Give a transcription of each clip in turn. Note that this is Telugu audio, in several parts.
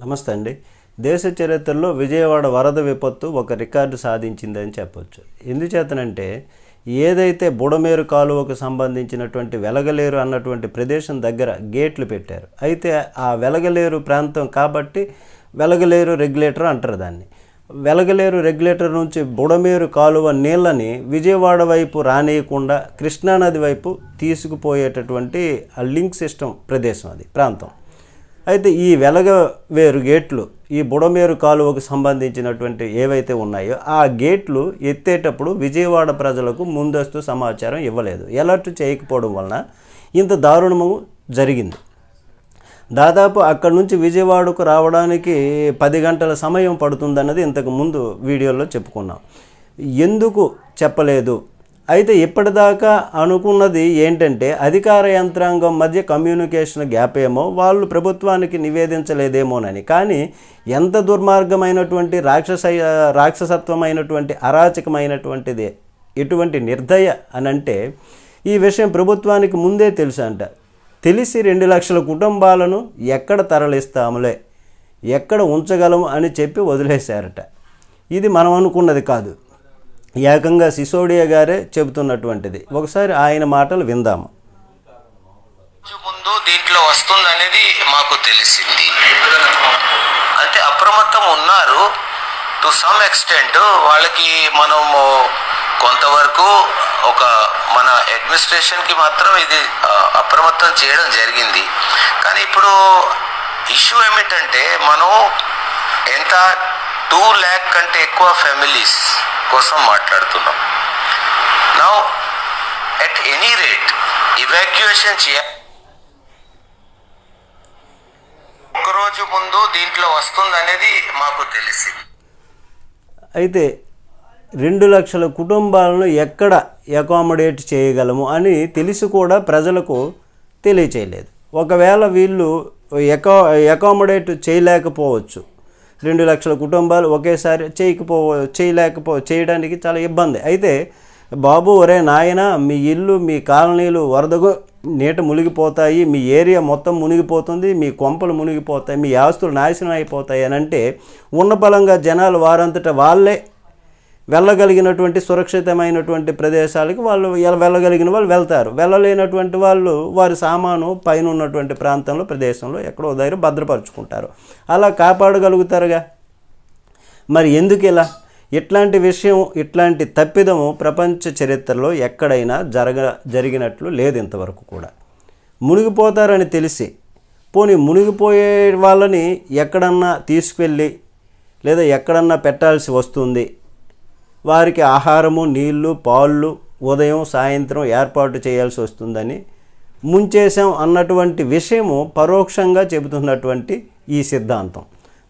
నమస్తే అండి. దేశ చరిత్రలో విజయవాడ వరద విపత్తు ఒక రికార్డు సాధించిందని చెప్పొచ్చు. ఎందుచేతనంటే ఏదైతే బుడమేరు కాలువకు సంబంధించినటువంటి వెలగలేరు అన్నటువంటి ప్రదేశం దగ్గర గేట్లు పెట్టారు. అయితే ఆ వెలగలేరు ప్రాంతం కాబట్టి వెలగలేరు రెగ్యులేటర్ అంటారు దాన్ని. వెలగలేరు రెగ్యులేటర్ నుంచి బుడమేరు కాలువ నీళ్ళని విజయవాడ వైపు రానియకుండా కృష్ణానది వైపు తీసుకుపోయేటటువంటి ఆ లింక్ సిస్టమ్ ప్రదేశం అది ప్రాంతం. అయితే ఈ వెలగవేరు గేట్లు ఈ బుడమేరు కాలువకు సంబంధించినటువంటి ఏవైతే ఉన్నాయో ఆ గేట్లు ఎత్తేటప్పుడు విజయవాడ ప్రజలకు ముందస్తు సమాచారం ఇవ్వలేదు. ఎలర్ట్ చేయకపోవడం వలన ఇంత దారుణము జరిగింది. దాదాపు అక్కడి నుంచి విజయవాడకు రావడానికి పది గంటల సమయం పడుతుందన్నది ఇంతకు ముందు వీడియోలో చెప్పుకున్నాం. ఎందుకు చెప్పలేదు? అయితే ఇప్పటిదాకా అనుకున్నది ఏంటంటే అధికార యంత్రాంగం మధ్య కమ్యూనికేషన్ గ్యాప్ ఏమో వాళ్ళు ప్రభుత్వానికి నివేదించలేదేమోనని. కానీ ఎంత దుర్మార్గమైనటువంటి రాక్షస రాక్షసత్వమైనటువంటి అరాచకమైనటువంటిది ఎటువంటి నిర్దయ అని అంటే ఈ విషయం ప్రభుత్వానికి ముందే తెలుసు అంట తెలిసి రెండు లక్షల కుటుంబాలను ఎక్కడ తరలిస్తాములే ఎక్కడ ఉంచగలము అని చెప్పి వదిలేశారట. ఇది మనం అనుకున్నది కాదు. ఏకంగా సిసోడియా గారే చెబుతున్నటువంటిది. ఒకసారి ఆయన మాటలు విందాము. ముందు దీంట్లో వస్తుంది అనేది మాకు తెలిసింది. అంటే అప్రమత్తం ఉన్నారు. టు సమ్ ఎక్స్టెంట్ వాళ్ళకి మనము కొంతవరకు ఒక మన అడ్మినిస్ట్రేషన్కి మాత్రం ఇది అప్రమత్తం చేయడం జరిగింది. కానీ ఇప్పుడు ఇష్యూ ఏమిటంటే మనం ఎంత టూ ల్యాక్ కంటే ఎక్కువ ఫ్యామిలీస్ కోసం మాట్లాడుతున్నాం. నా ఎట్ ఎనీ రేట్ ఇవాక్యుయేషన్ చేయాలి ఒకరోజు ముందు దీంట్లో వస్తుంది అనేది మాకు తెలిసి. అయితే రెండు లక్షల కుటుంబాలను ఎక్కడ అకామిడేట్ చేయగలము అని తెలిసి కూడా ప్రజలకు తెలియచేయలేదు. ఒకవేళ వీళ్ళు ఎకా అకామిడేట్ చేయలేకపోవచ్చు. రెండు లక్షల కుటుంబాలు ఒకేసారి చేయకపో చేయలేకపో చేయడానికి చాలా ఇబ్బంది. అయితే బాబు ఒరే నాయన మీ ఇల్లు మీ కాలనీలు వరదకు నీట మునిగిపోతాయి మీ ఏరియా మొత్తం మునిగిపోతుంది మీ కొంపలు మునిగిపోతాయి మీ ఆస్తులు నాశనం అయిపోతాయి అని అంటే ఉన్న బలంగా జనాలు వారంతట వాళ్ళే వెళ్ళగలిగినటువంటి సురక్షితమైనటువంటి ప్రదేశాలకి వాళ్ళు వెళ్ళగలిగిన వాళ్ళు వెళ్తారు. వెళ్ళలేనటువంటి వాళ్ళు వారి సామాను పైన ఉన్నటువంటి ప్రాంతంలో ప్రదేశంలో ఎక్కడో దగ్గర భద్రపరుచుకుంటారు. అలా కాపాడగలుగుతారుగా? మరి ఎందుకు ఇలా? ఇట్లాంటి విషయం ఇట్లాంటి తప్పిదము ప్రపంచ చరిత్రలో ఎక్కడైనా జరగ జరిగినట్లు లేదు ఇంతవరకు కూడా. మునిగిపోతారని తెలిసి పోనీ మునిగిపోయే వాళ్ళని ఎక్కడన్నా తీసుకెళ్ళి లేదా ఎక్కడన్నా పెట్టాల్సి వస్తుంది వారికి ఆహారము నీళ్ళు పాళ్ళు ఉదయం సాయంత్రం ఏర్పాటు చేయాల్సి వస్తుందని ముంచేశాం అన్నటువంటి విషయము పరోక్షంగా చెబుతున్నటువంటి ఈ సిద్ధాంతం.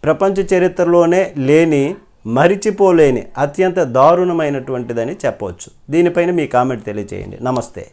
ప్రపంచ చరిత్రలోనే లేని మరిచిపోలేని అత్యంత దారుణమైనటువంటిదని చెప్పవచ్చు. దీనిపైన మీ కామెంట్ తెలియజేయండి నమస్తే.